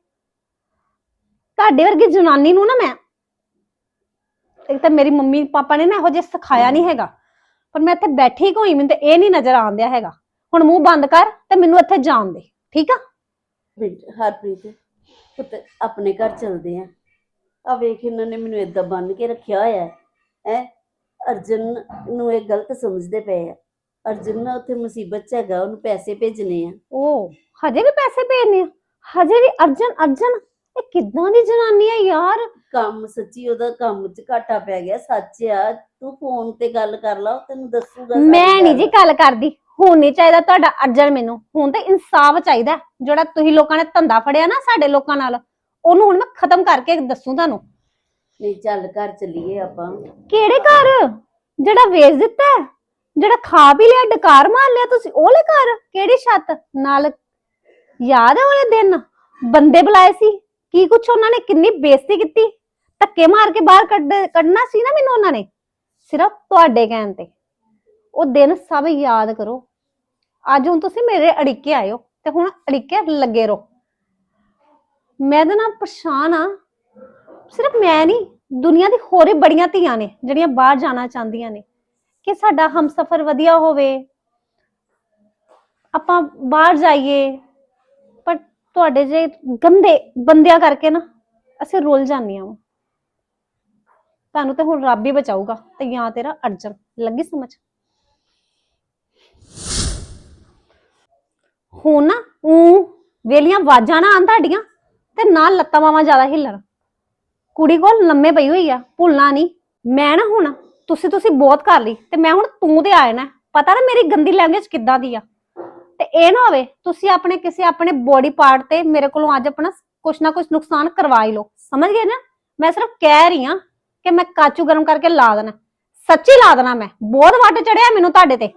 ਤੁਹਾਡੇ ਵਰਗੀ ਜਨਾਨੀ ਨੂੰ ਨਾ ਮੈਂ। ਇੱਕ ਤਾਂ ਮੇਰੀ ਮੰਮੀ ਪਾਪਾ ਨੇ ਨਾ ਇਹੋ ਜਿਹਾ ਸਿਖਾਇਆ ਨਹੀਂ ਹੈਗਾ। ਪਰ ਮੈਂ ਇੱਥੇ ਬੈਠੀ ਹੋਈ ਮੈਨੂੰ ਤੇ ਇਹ ਨਹੀਂ ਨਜ਼ਰ ਆਉਂਦਿਆ ਹੈਗਾ। ਹੁਣ ਮੂੰਹ ਬੰਦ ਕਰ ਤੇ ਮੈਨੂੰ ਇੱਥੇ ਜਾਣ ਦੇ। ਠੀਕ ਆ? ਹਰਪ੍ਰੀਤ ਪੁੱਤ ਆਪਣੇ ਘਰ ਚਲਦੇ ਆ। ਆ ਵੇਖ ਇਹਨਾਂ ਨੇ ਮੈਨੂੰ ਏਦਾਂ ਬੰਨ ਕੇ ਰੱਖਿਆ ਹੋਇਆ ਹੈ। ਹੈਂ? ਅਰਜਨ ਨੂੰ ਇਹ ਗਲਤ ਸਮਝਦੇ ਪਏ ਆ। ਅਰਜਨ ਨਾ ਉੱਥੇ ਮੁਸੀਬਤ ਚ ਹੈਗਾ ਉਹਨੂੰ ਪੈਸੇ ਭੇਜਣੇ ਆ। ਉਹ ਹਜੇ ਵੀ ਪੈਸੇ ਭੇਜਨੇ ਆ? ਹਜੇ ਵੀ ਅਰਜਨ ਅਰਜਨ ਇਹ ਕਿੱਦਾਂ ਦੀ ਜਨਾਨੀ ਹੈ ਯਾਰ? ਕੰਮ ਸੱਚੀ ਉਹਦਾ ਕੰਮ ਚ ਘਾਟਾ ਪੈ ਗਿਆ ਸੱਚ ਆ। ਤੂੰ ਫੋਨ ਤੇ ਗੱਲ ਕਰ ਲਾ ਉਹ ਤੈਨੂੰ ਦੱਸੂਗਾ ਸਾਰੀ ਮੈਂ ਨਹੀਂ ਗੱਲ। ਜੀ ਗੱਲ ਕਰਦੀ। ਹੁਣ ਨਹੀਂ ਚਾਹੀਦਾ ਤੁਹਾਡਾ ਅਰਜਨ ਮੈਨੂੰ। ਹੁਣ ਤਾਂ ਇਨਸਾਫ ਚਾਹੀਦਾ ਹੈ। ਜਿਹੜਾ ਤੁਸੀਂ ਲੋਕਾਂ ਨੇ ਧੰਦਾ ਫੜਿਆ ਨਾ ਸਾਡੇ ਲੋਕਾਂ ਨਾਲ। ਉਹਨੂੰ ਹੁਣ ਮੈਂ ਖਤਮ ਕਰਕੇ ਦੱਸੂ ਤੁਹਾਨੂੰ। ਨਹੀਂ ਚੱਲ ਘਰ ਚੱਲੀਏ ਆਪਾਂ। ਕਿਹੜੇ ਘਰ? ਜਿਹੜਾ ਵੇਚ ਦਿੱਤਾ ਹੈ? ਜਿਹੜਾ ਖਾ ਵੀ ਲਿਆ ਡਕਾਰ ਮਾਰ ਲਿਆ ਤੁਸੀਂ ਉਹਲੇ ਘਰ? ਕਿਹੜੀ ਛੱਤ? ਨਾਲ ਯਾਦ ਹੈ ਉਹਲੇ ਦਿਨ? ਬੰਦੇ ਬੁਲਾਏ ਸੀ। ਕੀ ਕੁਛ ਉਹਨਾਂ ਨੇ ਕਿੰਨੀ ਬੇਇੱਜ਼ਤੀ ਕੀਤੀ? ਧੱਕੇ ਮਾਰ ਕੇ ਬਾਹਰ ਕੱਢ, ਕੱਢਣਾ ਸੀ ਨਾ ਮੈਨੂੰ ਉਹਨਾਂ ਨੇ, ਸਿਰਫ ਤੁਹਾਡੇ ਕਹਿਣ ਤੇ। ਉਹ ਦਿਨ ਸਭ ਯਾਦ ਕਰੋ। ਅੱਜ ਹੁਣ ਤੁਸੀਂ ਮੇਰੇ ਅੜਿੱਕੇ ਆਇਓ ਤੇ ਹੁਣ ਅੜਿੱਕੇ ਲੱਗੇ ਰਹੋ। ਮੈਂ ਤਾਂ ਨਾ ਪਰੇਸ਼ਾਨ ਆ ਸਿਰਫ ਮੈਂ ਨਹੀਂ, ਦੁਨੀਆ ਦੀ ਹੋਰ ਵੀ ਬੜੀਆਂ ਧੀਆਂ ਨੇ ਜਿਹੜੀਆਂ ਬਾਹਰ ਜਾਣਾ ਚਾਹੁੰਦੀਆਂ ਨੇ। ਕਿ ਸਾਡਾ ਹਮਸਫਰ ਵਧੀਆ ਹੋਵੇ। ਆਪਾਂ ਬਾਹਰ ਜਾਈਏ। ਤੁਹਾਡੇ ਜੇ ਗੰਦੇ ਬੰਦਿਆਂ ਕਰਕੇ ਨਾ, ਅਸੀਂ ਰੁੱਲ ਜਾਂਦੀਆਂ ਵਾਂ ਤੁਹਾਨੂੰ ਤੇ ਹੁਣ ਰੱਬ ਹੀ ਬਚਾਊਗਾ, ਤੇ ਜਾਂ ਤੇਰਾ ਅਰਜਨ ਲੱਗੀ ਸਮਝ? ਹੁਣ ਨਾ ਉਹ ਵੇਲੀਆਂ ਵਾਜਾਂ ਨਾ ਆਉਣ ਤੁਹਾਡੀਆਂ, ਤੇ ਨਾ ਲੱਤਾਂ ਬਾਵਾਂ ਜ਼ਿਆਦਾ ਹਿੱਲਣ। ਕੁੜੀ ਕੋਲ ਲੰਮੇ ਪਈ ਹੋਈ ਆ, ਭੁੱਲਣਾ ਨਹੀਂ। ਮੈਂ ਨਾ ਹੁਣ ਤੁਸੀਂ ਤੁਸੀਂ ਬਹੁਤ ਕਰ ਲਈ, ਤੇ ਮੈਂ ਹੁਣ ਤੂੰ ਤੇ ਆਇਆ ਨਾ ਪਤਾ ਨਾ ਮੇਰੀ ਗੰਦੀ ਲੈਂਗੁਏਜ ਕਿੱਦਾਂ ਦੀ ਆ। ਤੇ ਇਹ ਨਾ ਹੋਵੇ, ਤੁਸੀਂ ਆਪਣੇ ਕਿਸੇ ਆਪਣੇ ਬੋਡੀ ਪਾਰਟ ਤੇ ਮੇਰੇ ਕੋਲੋਂ ਅੱਜ ਆਪਣਾ ਕੁਛ ਨਾ ਕੁਛ ਨੁਕਸਾਨ ਕਰਵਾ ਹੀ ਲਓ। ਸਮਝ ਗਏ ਨਾ? ਮੈਂ ਸਿਰਫ ਕਹਿ ਰਹੀ ਹਾਂ ਕਿ ਮੈਂ ਕਾਚੂ ਗਰਮ ਕਰਕੇ ਲਾ ਦੇਣਾ। ਸੱਚੀ ਲਾ ਦੇਣਾ ਮੈਂ। ਬਹੁਤ ਵੱਟ ਚੜਿਆ ਮੈਨੂੰ ਤੁਹਾਡੇ ਤੇ।